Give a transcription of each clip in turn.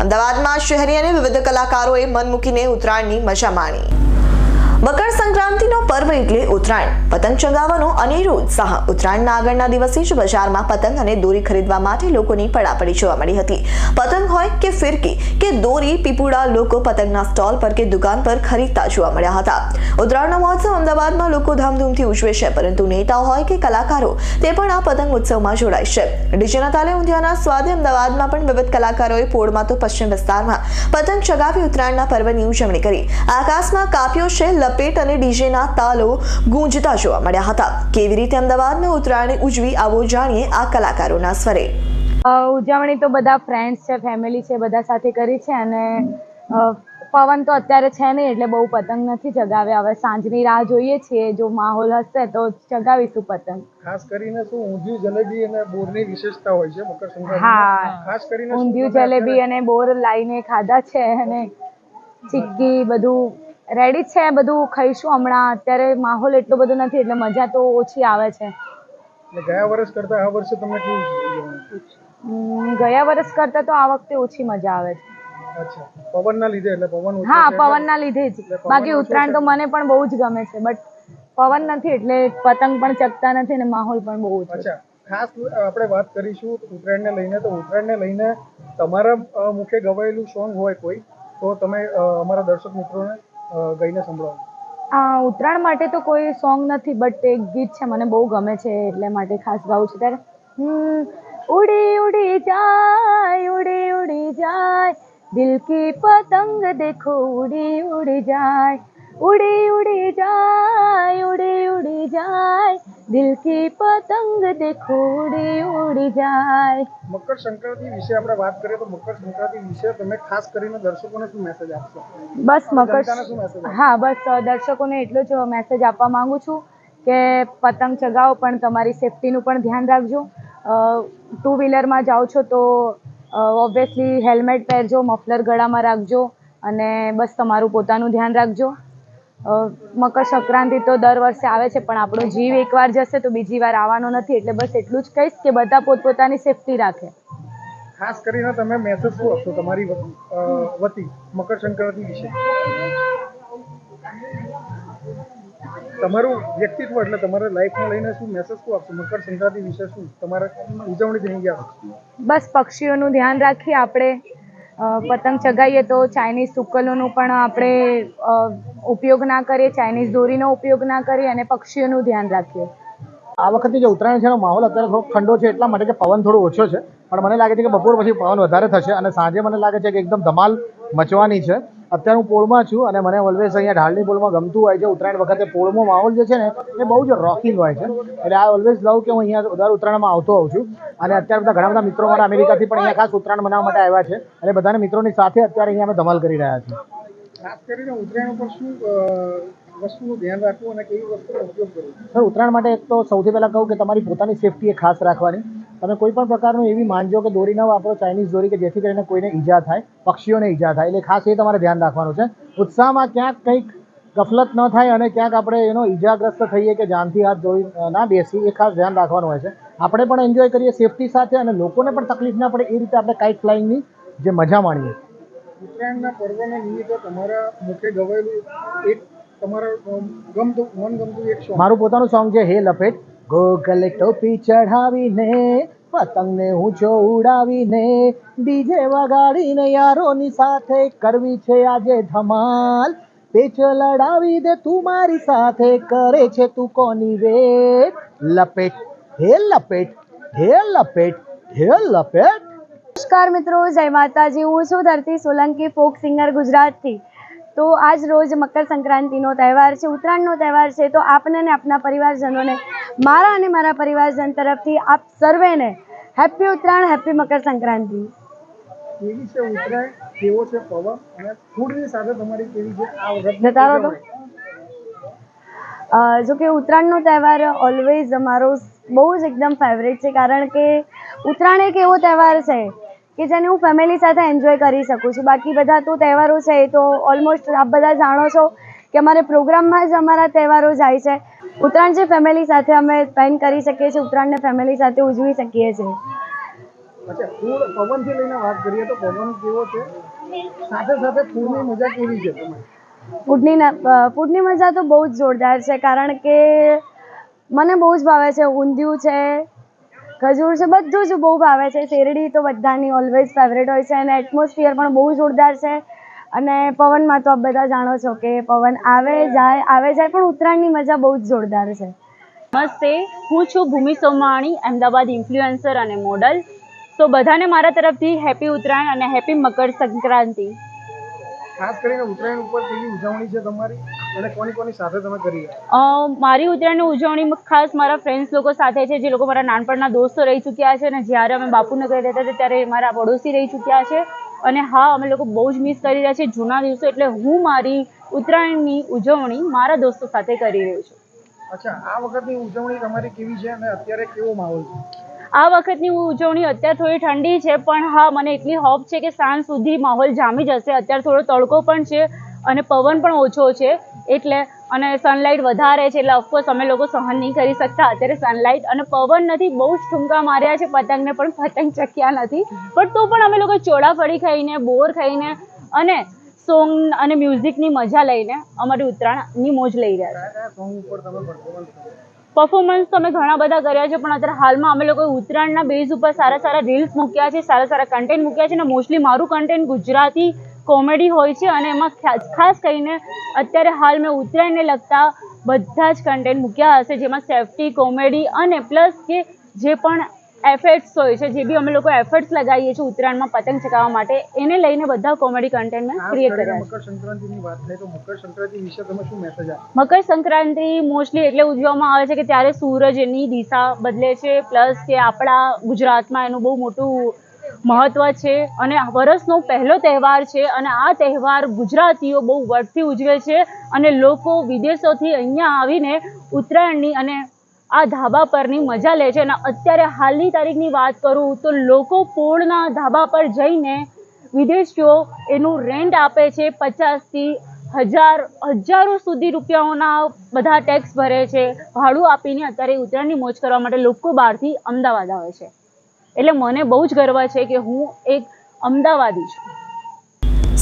અમદાવાદમાં શહેરી અને વિવિધ કલાકારોએ મન મૂકીને ઉત્તરાયણની મજા માણી. મકર સંક્રાંતિનો પર્વ એટલે ઉત્તરાયણ. પતંગ ચગાવવાનો અનેરો ઉત્સાહ ઉત્તરાયણના આગળના દિવસે જ બજારમાં પતંગ અને દોરી ખરીદવા માટે લોકોની પડાપડી જોવા મળી હતી. પતંગ હોય કે ફિરકી, કે દોરી, પીપુડા લોકો પતંગના સ્ટોલ પર કે દુકાન પર ખરીદતા જોવા મળ્યા હતા. ઉત્તરાયણનો મહોત્સવ અમદાવાદમાં લોકો ધામધૂમથી ઉજવે છે, પરંતુ નેતાઓ હોય કે કલાકારો, તે પણ આ પતંગ ઉત્સવમાં જોડાય છે. ડીજેના તાલે ઊંધિયાના સ્વાદે અમદાવાદમાં પણ વિવિધ કલાકારોએ પોળમાં તો પશ્ચિમ વિસ્તારમાં પતંગ ચગાવી ઉત્તરાયણના પર્વની ઉજવણી કરી. આકાશમાં કાપ્યો છે લપેટ અને ડીજેના તાલો ગુંજતા જોવા મળ્યા હતા. કેવી રીતે અમદાવાદમાં ઉત્તરાયણ ઉજવી આવો જાણીએ આ કલાકારોના સ્વરે. ઉજવણી તો બધા ફ્રેન્ડ્સ છે ફેમિલી છે બધા સાથે કરી છે અને પવન તો અત્યારે છે નહીં એટલે બહુ પતંગ નથી ચગાવે હવે સાંજની રાહ જોઈએ છીએ. જો માહોલ હશે તો ચગાવીશું પતંગ. ખાસ કરીને શું ઊંધિયું જલેબી અને બોરની વિશેષતા હોય છે મકર સંક્રાંતિ હા. ખાસ કરીને ઊંધિયું જલેબી અને બોર લાવીને ખાધા છે અને ચીક્કી બધું રેડી છે બધું? ખાઈશું હમણાં. અત્યારે માહોલ એટલો બધો નથી એટલે મજા તો ઓછી આવે છે. ગયા વર્ષ કરતા આ વર્ષે તમને કેવું ગયા વર્ષ કરતા તો આ વખતે ઓછી મજા આવે છે. અચ્છા. પવનના લીધે એટલે પવન હા પવનના લીધે જ. બાકી ઉત્તરાયણ તો મને પણ બહુ જ ગમે છે બટ પવન નથી એટલે પતંગ પણ ચકતા નથી ને માહોલ પણ બહુ ઓછો અચ્છા. ખાસ આપણે વાત કરીશું ઉત્તરાયણને લઈને. તો ઉત્તરાયણને લઈને તમારા મુખે ગવાયેલું સોંગ હોય કોઈ તો તમે અમારા દર્શક મિત્રોને ગાઈને સંભળાવો. ઉત્તરાયણ માટે તો કોઈ સોંગ નથી, બટ એક ગીત છે, મને બહુ ગમે છે, એટલે માટે ખાસ ગાઉં છું ત્યારે ઉડી ઉડી જાય, ઉડી ઉડી જાય, દિલ કી પતંગ દેખો, ઉડી ઉડી જાય, ઉડી ઉડી જાય, ઉડી ઉડી જાય દિલ કી પતંગ દેખો ઉડી ઉડી જાય. મકર સંક્રાંતિ વિશે આપણે વાત કરીએ તો મકર સંક્રાંતિ વિશે તમે ખાસ કરીને દર્શકોને શું મેસેજ આપશો? બસ મકર હા બસ દર્શકોને એટલો જ મેસેજ આપવા માંગુ છું કે પતંગ ચગાવો પણ તમારી સેફટીનું પણ ધ્યાન રાખજો. ટુ વ્હીલરમાં જાઓ છો તો ઓબ્વિયસલી હેલ્મેટ પહેરજો મફલર ગળામાં રાખજો અને બસ તમારું પોતાનું ધ્યાન રાખજો. મકર સંક્રાંતિ તો દર વર્ષે આવે છે પણ આપણો જીવ એકવાર જશે તો બીજી વાર આવવાનો નથી એટલે બસ એટલું જ કહીશ કે બધા પોતપોતાની સેફટી રાખે. ખાસ કરીને તમે મેસેજ શું આપશો તમારી વતી મકર સંક્રાંતિ વિશે? તમારું વ્યક્તિત્વ એટલે તમારા લાઈફને લઈને શું મેસેજ શું આપશો? મકર સંક્રાંતિ વિશે શું? તમારા ઉજવણી થઈ ગયા બસ પક્ષીઓનું ધ્યાન રાખીએ આપણે પતંગ ચગાવીએ તો ચાઇનીઝ તુક્કલોનું પણ આપણે ઉપયોગ ના કરીએ ચાઇનીઝ દોરીનો ઉપયોગ ના કરીએ અને પક્ષીઓનું ધ્યાન રાખીએ. આ વખતે જે ઉત્તરાયણ છે માહોલ અત્યારે થોડો ઠંડો છે, એટલા માટે કે પવન થોડો ઓછો છે. પણ મને લાગે છે કે બપોર પછી પવન વધારે થશે અને સાંજે મને લાગે છે કે એકદમ ધમાલ મચવાની છે. અત્યારે હું પોળમાં છું અને મને ઓલવેઝ અહીંયા ઢાળની પોળમાં ગમતું હોય છે. ઉત્તરાયણ વખતે પોળમાં માહોલ જે છે ને એ બહુ જ રોકિંગ હોય છે. એટલે આ ઓલવેઝ લવ કે હું અહીંયા દર ઉત્તરાયણમાં આવતો હોઉં છું. અને અત્યારે બધા ઘણા બધા મિત્રો મારા અમેરિકાથી પણ અહીંયા ખાસ ઉત્તરાયણ મનાવવા માટે આવ્યા છે. અને બધાને મિત્રોની સાથે અત્યારે અહીંયા અમે ધમાલ કરી રહ્યા છીએ. ખાસ કરીને ઉત્તરાયણ ઉપર શું વસ્તુનું ધ્યાન રાખવું અને કેવી વસ્તુનો ઉપયોગ કરવો? સર ઉત્તરાયણ માટે એક તો સૌથી પહેલાં કહું કે તમારી પોતાની સેફટી એ ખાસ રાખવાની. તમે કોઈ પણ પ્રકારનું એવી માનજો કે દોરી ન વાપરો ચાઇનીઝ દોરી કે જેથી કરીને કોઈને ઈજા થાય પક્ષીઓને ઈજા થાય. એટલે ખાસ એ તમારે ધ્યાન રાખવાનું છે. ઉત્સાહમાં ક્યાંક કંઈક ગફલત ન થાય અને ક્યાંક આપણે એનો ઈજાગ્રસ્ત થઈએ કે જાનથી હાથ ધોઈ ના બેસી એ ખાસ ધ્યાન રાખવાનું હોય છે. આપણે પણ એન્જોય કરીએ સેફટી સાથે અને લોકોને પણ તકલીફ ના પડે એ રીતે આપણે કાઇટ ફ્લાઇંગની જે મજા માણીએ. ઉત્તરાયણના પર્વના નિમિત્તે તમારા મુખે ગવાયેલું એક તમારા અ, ગમતું એક સોંગ મારું પોતાનું સોંગ છે હે લપેટ ગોગલે ટોપી ચઢાવીને, પતંગને ઊંચો ઉડાવીને ડીજે વગાડીને યારોની સાથે કરવી છે આજે ધમાલ. પેચ લડાવી દે તું મારી સાથે, કરે છે તું કોની રે લપેટ, હે લપેટ હે લપેટ હે લપેટ. નમસ્કાર મિત્રો, જય માતાજી. હું છું ધરતી સોલંકી, ફોક સિંગર ગુજરાતથી. તો આજ રોજ મકર સંક્રાંતિનો તહેવાર છે, ઉત્તરાયણનો તહેવાર છે. તો આપને અને આપના પરિવારજનોને મારા અને મારા પરિવારજન તરફથી આપ સર્વેને હેપી ઉત્તરાયણ હેપી મકર સંક્રાંતિ. કેવી છે ઉત્તરાયણ? કેવો છે પવન? અને ફૂડની સાથે તમારી કેવી છે આ વ્રતની જતા રહો તો. જો કે ઉત્તરાયણનો તહેવાર ઓલવેઝ અમારો બહુ જ એકદમ ફેવરેટ છે કારણ કે ઉત્તરાયણ એક એવો તહેવાર છે કે જેને હું ફેમિલી સાથે એન્જોય કરી શકું છું. બાકી બધા તો તહેવારો છે એ તો ઓલમોસ્ટ આપ બધા જાણો છો કે અમારે પ્રોગ્રામમાં જ અમારા તહેવારો જાય છે. ઉત્તરાયણ જે ફેમિલી સાથે અમે સ્પેન્ડ કરી શકીએ છીએ ઉત્તરાયણને ફેમિલી સાથે ઉજવી શકીએ છીએ. અચ્છા ફૂડ પવનથી લઈને વાત કરીએ તો પવન કેવો છે? સાથે સાથે ફૂડની મજા કેવી છે તમારી? ફૂડની ફૂડની મજા તો બહુ જ જોરદાર છે કારણ કે મને બહુ જ ભાવે છે ઊંધિયું છે ખજૂર છે બધું જ બહુ ભાવે છે શેરડી તો બધાની ઓલવેઝ ફેવરેટ હોય છે અને એટમોસ્ફિયર પણ બહુ જોરદાર છે. અને પવનમાં તો આપ બધા જાણો છો કે પવન આવે જાય આવે જાય પણ ઉત્તરાયણની મજા બહુ જ જોરદાર છે. નમસ્તે હું છું ભૂમિ સોમાણી અમદાવાદ ઇન્ફ્લુએન્સર અને મોડલ તો બધાને મારા તરફથી હેપી ઉત્તરાયણ અને હેપી મકર સંક્રાંતિ. ખાસ કરીને ઉત્તરાયણ ઉપર કેવી ઉજવણી છે તમારી? અને કોની કોની સાથે તમે કરી મારી ઉત્તરાયણની ઉજવણી ખાસ મારા ફ્રેન્ડ્સ લોકો સાથે છે જે લોકો મારા નાનપણના દોસ્તો રહી ચૂક્યા છે અને જ્યારે અમે બાપુનગર રહેતા હતા ત્યારે મારા પડોશી રહી ચૂક્યા છે. અને હા અમે લોકો બહુ જ મિસ કરી રહ્યા છીએ. જૂના દિવસો એટલે હું મારી ઉત્તરાયણની ઉજવણી મારા દોસ્તો સાથે કરી રહ્યો છું. અચ્છા આ વખતની ઉજવણી તમારી કેવી છે અને અત્યારે કેવો માહોલ છે? આ વખતની ઉજવણી અત્યારે થોડી ઠંડી છે પણ હા મને એટલી હોપ છે કે સાંજ સુધી માહોલ જામી જશે. અત્યારે થોડો તડકો પણ છે અને પવન પણ ઓછો છે. એટલે અને સનલાઇટ વધારે છે એટલે ઓફકોર્સ અમે લોકો સહન નહીં કરી શકતા. અત્યારે સનલાઇટ અને પવન નથી બહુ જ ઠુમકા માર્યા છે પતંગને પણ પતંગ ચક્યા નથી. પણ તો પણ અમે લોકો ચોળાફળી ખાઈને બોર ખાઈને અને સોંગ અને મ્યુઝિકની મજા લઈને અમારી ઉત્તરાયણની મોજ લઈ રહ્યા છે પરફોર્મન્સ તો અમે ઘણા બધા કર્યા છે પણ અત્યારે હાલમાં અમે લોકોએ ઉત્તરાયણના બેઝ ઉપર સારા સારા રીલ્સ મૂક્યા છે સારા સારા કન્ટેન્ટ મૂક્યા છે અને મોસ્ટલી મારું કન્ટેન્ટ ગુજરાતી કોમેડી હોય છે અને એમાં ખાસ કરીને અત્યારે હાલ મેં ઉત્તરાયણને લગતા બધા જ કન્ટેન્ટ મૂક્યા હશે જેમાં સેફટી કોમેડી અને પ્લસ કે જે પણ એફર્ટ્સ હોય છે જે બી અમે લોકો એફર્ટ્સ લગાવીએ છીએ ઉત્તરાયણમાં પતંગ ચગાવવા માટે એને લઈને બધા કોમેડી કન્ટેન્ટ મેં ક્રિએટ કર્યા મકર સંક્રાંતિની વાત થાય તો મકર સંક્રાંતિ વિશે તમે શું મેસેજ મકર સંક્રાંતિ મોસ્ટલી એટલે ઉજવવામાં આવે છે કે ત્યારે સૂરજની દિશા બદલે છે પ્લસ કે આપણા ગુજરાતમાં એનું બહુ મોટું મહત્વ છે અને વર્ષનો પહેલો તહેવાર છે અને આ તહેવાર ગુજરાતીઓ બહુ વર્ષથી ઉજવે છે અને લોકો વિદેશોથી અહીંયા આવીને ઉત્તરાયણની અને આ ધાબા પરની મજા લે છે. અને અત્યારે હાલની તારીખની વાત કરું તો લોકો પોળના ધાબા પર જઈને વિદેશીઓ એનું રેન્ટ આપે છે પચાસથી હજાર, હજારો સુધી રૂપિયાઓના બધા ટેક્સ ભરે છે. ભાડું આપીને અત્યારે ઉત્તરાયણની મોજ કરવા માટે લોકો બહારથી અમદાવાદ આવે છે. એટલે મને બહુ જ ગર્વ છે કે હું એક અમદાવાદી છું.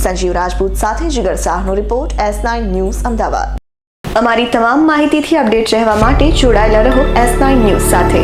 સંજીવ રાજપૂત સાથે Jigar શાહનો report S nine news Ahmedabad. અમારી તમામ માહિતીથી અપડેટ રહેવા માટે જોડાયેલા રહો એસ નાઇન ન્યૂઝ સાથે.